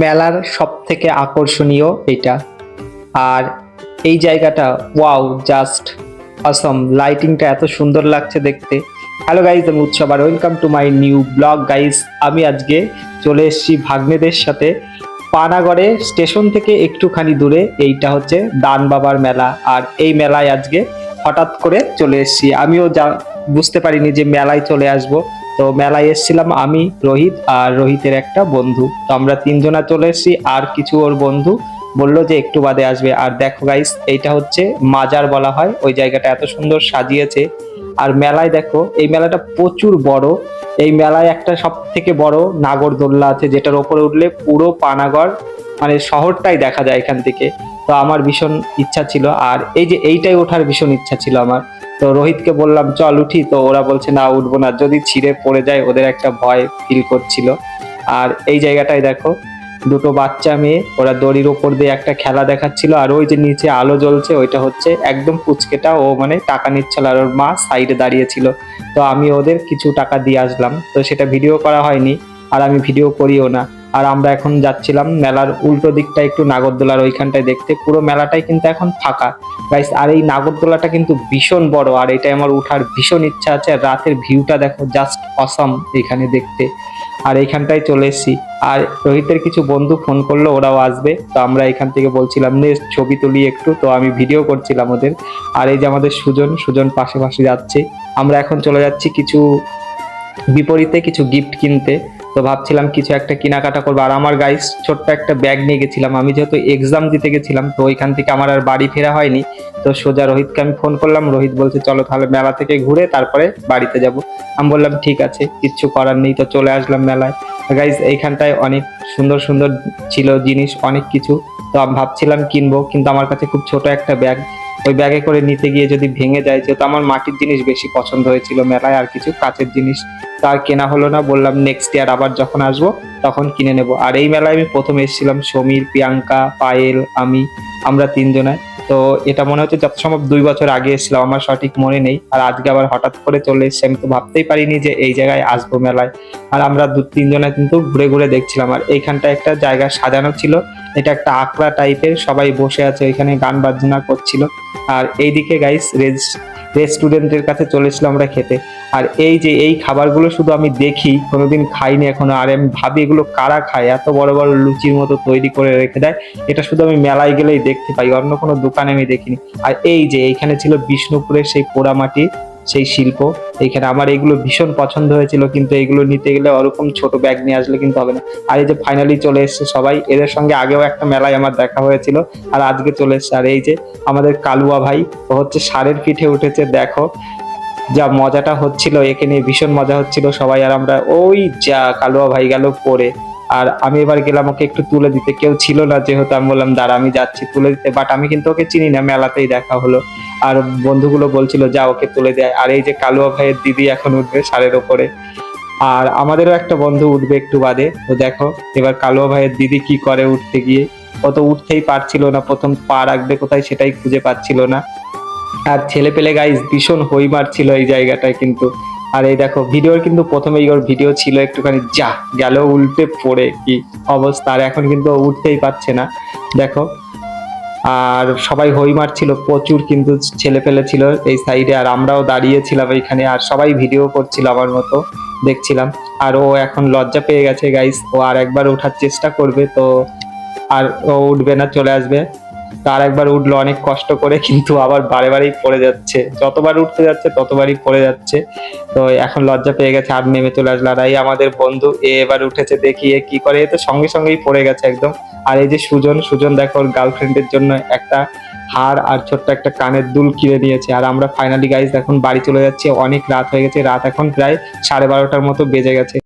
মেলার সব থেকে আকর্ষণীয় এটা। আর এই জায়গাটা ওয়াও জাস্ট অসম লাইটিংটা এত সুন্দর লাগছে দেখতে। হ্যালো গাইজ আমি উৎসব আর welcome to my new blog guys আমি আজকে চলে এসেছি ভাগ্নেদের সাথে। পানাগড়ে স্টেশন থেকে একটুখানি দূরে, এইটা হচ্ছে দান বাবার মেলা। আর এই মেলায় আজকে হঠাৎ করে চলে এসেছি। আমিও যা বুঝতে পারিনি যে মেলায় চলে আসব। তো মেলায় এসেছিলাম আমি, রোহিত আর রোহিতের একটা বন্ধু। তো আমরা তিনজনা চলে এসেছি, আর কিছু ওর বন্ধু। বলল যে একটু বাদে আসবে। আর দেখো গাইস এইটা হচ্ছে মাজার বলা হয়। ওই জায়গাটা এত সুন্দর সাজিয়েছে। আর মেলায় দেখো, এই মেলাটা প্রচুর বড়। এই মেলায় একটা সব থেকে বড় নাগরদোল্লা আছে, যেটার ওপরে উঠলে পুরো পানাগড় মানে শহরটাই দেখা যায় এখান থেকে। তো আমার ভীষণ ইচ্ছা ছিল। আর এই যে এইটাই ওঠার ভীষণ ইচ্ছা ছিল আমার। তো রোহিতকে বললাম, চল উঠি। তো ওরা বলছে, না, উঠবো না। যদি ছিঁড়ে পড়ে যায়, ওদের একটা ভয় ফিল করছিল। আর এই জায়গাটায় দেখো দুটো বাচ্চা মেয়ে, ওরা দড়ির ওপর দিয়ে একটা খেলা দেখাচ্ছিল, আর ওই যে নিচে আলো জ্বলছে, ওইটা হচ্ছে একদম পুচকেটা, ও মানে টাকা নিচ্ছিল, আর ওর মা সাইডে দাঁড়িয়েছিল। তো আমি ওদের কিছু টাকা দিয়ে আসলাম, তো সেটা ভিডিও করা হয়নি, আর আমি ভিডিও করিও না। আর আমরা এখন যাচ্ছিলাম মেলার উল্টো দিকটা একটু নাগরদোলার ওইখানটায় দেখতে। পুরো মেলাটাই কিন্তু এখন ফাঁকা। গাইস আর এই নাগরদোলাটা কিন্তু ভীষণ বড়, আর এটাই আমার উঠার ভীষণ ইচ্ছা আছে। আর রাতের ভিউটা দেখো জাস্ট অসম এখানে দেখতে। আর এইখানটায় চলে এসেছি। আর রোহিতের কিছু বন্ধু ফোন করল, ওরাও আসবে। তো আমরা এখান থেকে বলছিলাম, নে, ছবি তুলি একটু। তো আমি ভিডিও করছিলাম ওদের। আর এই যে আমাদের সুজন সুজন পাশে পাশে যাচ্ছে। আমরা এখন চলে যাচ্ছি কিছু বিপরীতে কিছু গিফট কিনতে। তো ভাবছিলাম কিছু একটা কেনাকাটা করব। আর আমার গাইস ছোট্ট একটা ব্যাগ নিয়ে গেছিলাম। আমি যেহেতু এক্সাম দিতে গেছিলাম, তো ওইখান থেকে আমার আর বাড়ি ফেরা হয়নি। তো সোজা রোহিতকে আমি ফোন করলাম। রোহিত বলছে, চলো তাহলে মেলা থেকে ঘুরে তারপরে বাড়িতে যাব। আমি বললাম, ঠিক আছে, কিচ্ছু করার নেই। তো চলে আসলাম মেলায়। গাইজ এইখানটায় অনেক সুন্দর সুন্দর ছিল জিনিস, অনেক কিছু। তো আমি ভাবছিলাম কিনবো, কিন্তু আমার কাছে খুব ছোট একটা ব্যাগ ওই ব্যাগে করে নিতে গিয়ে যদি ভেঙে যায়, যেহেতু আমার মাটির জিনিস বেশি পছন্দ হয়েছিল মেলায়, আর কিছু কাচের জিনিস। তো আর কেনা হলো না, বললাম নেক্সট ইয়ার আবার যখন আসব, তখন কিনে নেব। আর এই মেলায় আমি প্রথম এসেছিলাম সমীর, প্রিয়াঙ্কা, পায়েল, আমি, আমরা তিনজনায় তো এটা মনে হচ্ছে যত সম্ভব দুই বছর আগে এসেছিলাম, আমার সঠিক মনে নেই। আর আজকে আবার হঠাৎ করে চলে এসেছি, আমি তো ভাবতেই পারিনি যে এই জায়গায় আসব মেলায়। আর আমরা দু, তিনজনে কিন্তু ঘুরে ঘুরে দেখছিলাম। আর এইখানটা একটা জায়গা সাজানো ছিল, এটা একটা আকড়া টাইপের, সবাই বসে আছে, এখানে গান বাজনা করছিল। আর এইদিকে গাইস রেস্টুরেন্টের কাছে চলেছিলাম আমরা খেতে। আর এই যে এই খাবারগুলো শুধু আমি দেখি, কোনোদিন খাইনি এখনও, আর আমি ভাবি এগুলো কারা খায়, এত বড় বড় লুচির মতো তৈরি করে রেখে দেয়, এটা শুধু আমি মেলায় গেলেই দেখতে পাই, অন্য কোনো দোকানে আমি দেখিনি। আর এই যে এইখানে ছিল বিষ্ণুপুরের সেই পোড়ামাটি সেই শিল্প, এইখানে আমার এগুলো ভীষণ পছন্দ হয়েছিল, কিন্তু এগুলো নিতে গেলে ওরকম ছোট ব্যাগ নিয়ে আসলে কিন্তু হবে না। আর এই যে ফাইনালি চলে এসছে সবাই, এদের সঙ্গে আগেও একটা মেলায় আমার দেখা হয়েছিল, আর আজকে চলে এসছে। আর এই যে আমাদের কালুয়া ভাই, ও হচ্ছে সারের পিঠে উঠেছে, দেখো যা মজাটা হচ্ছিল, একে নিয়ে ভীষণ মজা হচ্ছিল সবাই, আর আমরা ওই যা কালুয়া ভাই গেল পরে। আর আমি এবার গেলাম ওকে একটু তুলে দিতে। কেউ ছিল না যেহেতু, আমি বললাম, দাঁড়া, আমি যাচ্ছি তুলে দিতে। বাট আমি কিন্তু ওকে চিনি না, মেলাতেই দেখা হলো। আর বন্ধুগুলো বলছিল, যা, ওকে তুলে দেয় আর এই যে কালুয়া ভাইয়ের দিদি এখন উঠবে সারের ওপরে। আর আমাদেরও একটা বন্ধু উঠবে একটু বাদে। তো দেখো, এবার কালুয়া ভাইয়ের দিদি কি করে উঠতে গিয়ে। ও তো উঠতেই পারছিল না, প্রথম পা রাখবে কোথায় সেটাই খুঁজে পাচ্ছিল না। আর ছেলে পেলে গাইজ ভীষণ হই মারছিল এই জায়গাটায় কিন্তু। আর এই দেখো ভিডিওর কিন্তু প্রথমেই ওর ভিডিও ছিল একটুখানি, যা, গেল উল্টে পড়ে কি অবস্থা। আর এখন কিন্তু উঠতেই পারছে না, দেখো। আর সবাই হই মারছিল প্রচুর কিন্তু ছেলে পেলে ছিল এই সাইডে আর আমরাও দাঁড়িয়েছিলাম এইখানে, আর সবাই ভিডিও করছিল আমার মতো, দেখছিলাম। আর ও এখন লজ্জা পেয়ে গেছে গাইস ও আর একবার ওঠার চেষ্টা করবে, তো আর ও উঠবে না, চলে আসবে। তার একবার উঠল, অনেক কষ্ট করে, কিন্তু আবার বারে বারেই পড়ে যাচ্ছে। যতবার উঠতে যাচ্ছে, ততবারই পড়ে যাচ্ছে। তো এখন লজ্জা পেয়ে গেছে, আর নেমে চলে আসলো। আর আমাদের বন্ধু, এ এবার উঠেছে, দেখি এ কি করে। এ তো সঙ্গে সঙ্গেই পড়ে গেছে একদম। আর এই যে সুজন সুজন দেখো ওর গার্লফ্রেন্ডের জন্য একটা হার আর ছোট্ট একটা কানের দুল কিনে নিয়েছে আর আমরা ফাইনালি গাইজ এখন বাড়ি চলে যাচ্ছি, অনেক রাত হয়ে গেছে। রাত এখন প্রায় সাড়ে বারোটার মতো বেজে গেছে।